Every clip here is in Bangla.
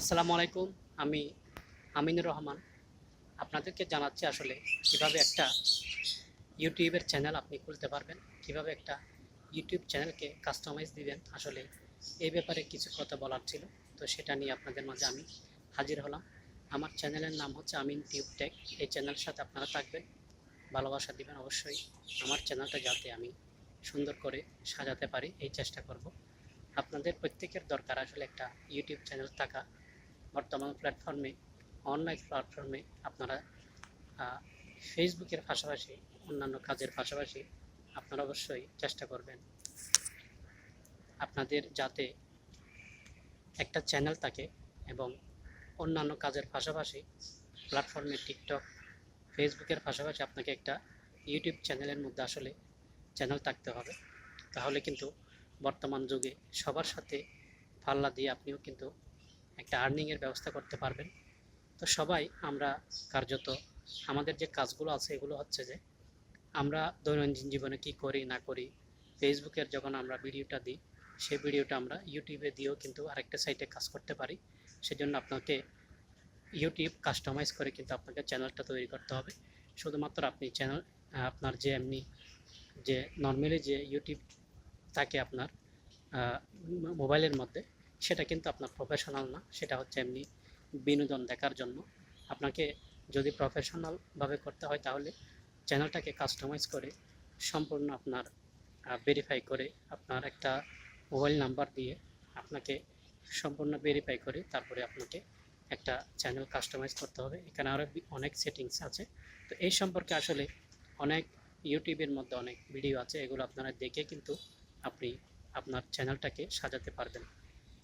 আসসালামু আলাইকুম, আমি আমিনুর রহমান। আপনাদেরকে জানাচ্ছি আসলে কীভাবে একটা ইউটিউবের চ্যানেল আপনি খুলতে পারবেন, কীভাবে একটা ইউটিউব চ্যানেলকে কাস্টমাইজ দিবেন। আসলে এই ব্যাপারে কিছু কথা বলার ছিল, তো সেটা নিয়ে আপনাদের মাঝে আমি হাজির হলাম। আমার চ্যানেলের নাম হচ্ছে আমিন টিউব টেক। এই চ্যানেলের সাথে আপনারা থাকবেন, ভালোবাসা দিবেন অবশ্যই। আমার চ্যানেলটা যাতে আমি সুন্দর করে সাজাতে পারি, এই চেষ্টা করব। আপনাদের প্রত্যেকের দরকার আসলে একটা ইউটিউব চ্যানেল থাকা বর্তমান প্ল্যাটফর্মে অনলাইন প্ল্যাটফর্মে আপনারা ফেসবুকের পাশাপাশি, অন্যান্য কাজের পাশাপাশি আপনারা অবশ্যই চেষ্টা করবেন আপনাদের যাতে একটা চ্যানেল থাকে এবং অন্যান্য কাজের পাশাপাশি প্ল্যাটফর্মে টিকটক ফেসবুকের পাশাপাশি আপনাকে একটা ইউটিউব চ্যানেলের মধ্যে আসলে চ্যানেল থাকতে হবে। তাহলে কিন্তু বর্তমান যুগে সবার সাথে পাল্লা দিয়ে আপনিও কিন্তু একটা আর্নিংয়ের ব্যবস্থা করতে পারবেন। তো সবাই আমরা কার্যত আমাদের যে কাজগুলো আছে, এগুলো হচ্ছে যে আমরা দৈনন্দিন জীবনে কি করি, না করি ফেসবুকের যখন আমরা ভিডিওটা দিই, সেই ভিডিওটা আমরা ইউটিউবে দিয়েও কিন্তু আরেকটা সাইটে কাজ করতে পারি। সেজন্য আপনাকে ইউটিউব কাস্টমাইজ করে কিন্তু আপনাকে চ্যানেলটা তৈরি করতে হবে। শুধুমাত্র আপনি চ্যানেল আপনার যে এমনি যে নর্মালি যে ইউটিউব থাকে আপনার মোবাইলের মধ্যে সেটা কিন্তু আপনার প্রফেশনাল না, সেটা হচ্ছে এমনি বিনোদন দেখার জন্য। আপনাকে যদি প্রফেশনালভাবে করতে হয় তাহলে চ্যানেলটাকে কাস্টমাইজ করে সম্পূর্ণ আপনার ভেরিফাই করে আপনার একটা মোবাইল নাম্বার দিয়ে আপনাকে সম্পূর্ণ ভেরিফাই করে তারপরে আপনাকে একটা চ্যানেল কাস্টমাইজ করতে হবে। এখানে আরও অনেক সেটিংস আছে। তো এই সম্পর্কে আসলে অনেক ইউটিউবের মধ্যে অনেক ভিডিও আছে, এগুলো আপনারা দেখে কিন্তু আপনি আপনার চ্যানেলটাকে সাজাতে পারবেন।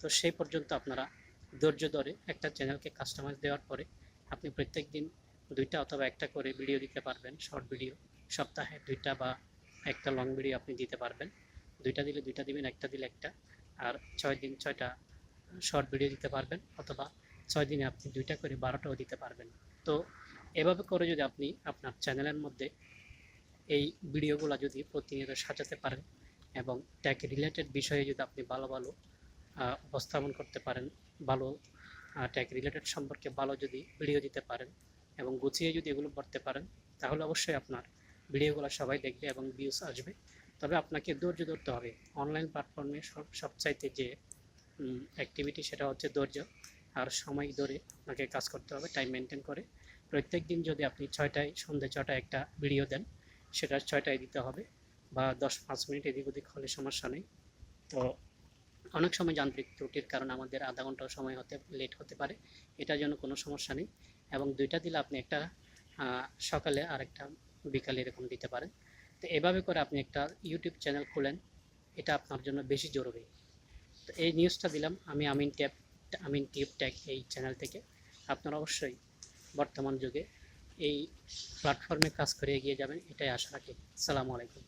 তো সেই পর্যন্ত আপনারা ধৈর্য ধরে একটা চ্যানেলকে কাস্টমাইজ দেওয়ার পরে আপনি প্রত্যেক দিন দুইটা অথবা একটা করে ভিডিও দিতে পারবেন শর্ট ভিডিও সপ্তাহে দুইটা বা একটা লং ভিডিও আপনি দিতে পারবেন। দুইটা দিলে দুইটা দিবেন, একটা দিলে একটা। আর ছয় দিন ছয়টা শর্ট ভিডিও দিতে পারবেন অথবা ছয় দিনে আপনি দুইটা করে বারোটাও দিতে পারবেন। তো এভাবে করে যদি আপনি আপনার চ্যানেলের মধ্যে এই ভিডিওগুলো যদি প্রতিনিয়ত সাজাতে পারেন এবং ট্যাগ রিলেটেড বিষয়ে যদি আপনি ভালো ভালো উপস্থাপন করতে পারেন, ভালো ট্যাগ রিলেটেড সম্পর্কে ভালো যদি ভিডিও দিতে পারেন এবং গুছিয়ে যদি এগুলো করতে পারেন, তাহলে অবশ্যই আপনার ভিডিওগুলো সবাই দেখবে এবং ভিউস আসবে। তবে আপনাকে ধৈর্য ধরতে হবে। অনলাইন প্ল্যাটফর্মে সব, সবচাইতে যে অ্যাক্টিভিটি সেটা হচ্ছে ধৈর্য। আর সময় ধরে আপনাকে কাজ করতে হবে টাইম মেনটেন করে। প্রত্যেক দিন যদি আপনি ছয়টায়, সন্ধ্যে ছটায় একটা ভিডিও দেন, সেটা ছয়টায় দিতে হবে বা দশ, পাঁচ মিনিট এদিক ওদিক হলে সমস্যা নেই। তো অনেক সময় যান্ত্রিক ত্রুটির কারণে আমাদের আধা ঘণ্টা সময় হতে লেট হতে পারে। এটার জন্য কোনো সমস্যা নেই। এবং দুইটা দিলে আপনি একটা সকালে আর একটা বিকালে এরকম দিতে পারেন। তো এভাবে করে আপনি একটা ইউটিউব চ্যানেল খুলেন, এটা আপনার জন্য বেশি জরুরি। তো এই নিউজটা দিলাম, আমি Amin tab Amin tube tag এই চ্যানেল থেকে। আপনারা অবশ্যই বর্তমান যুগে এই প্ল্যাটফর্মে কাজ করে এগিয়ে যাবেন, এটাই আশা রাখি। আসসালামু আলাইকুম।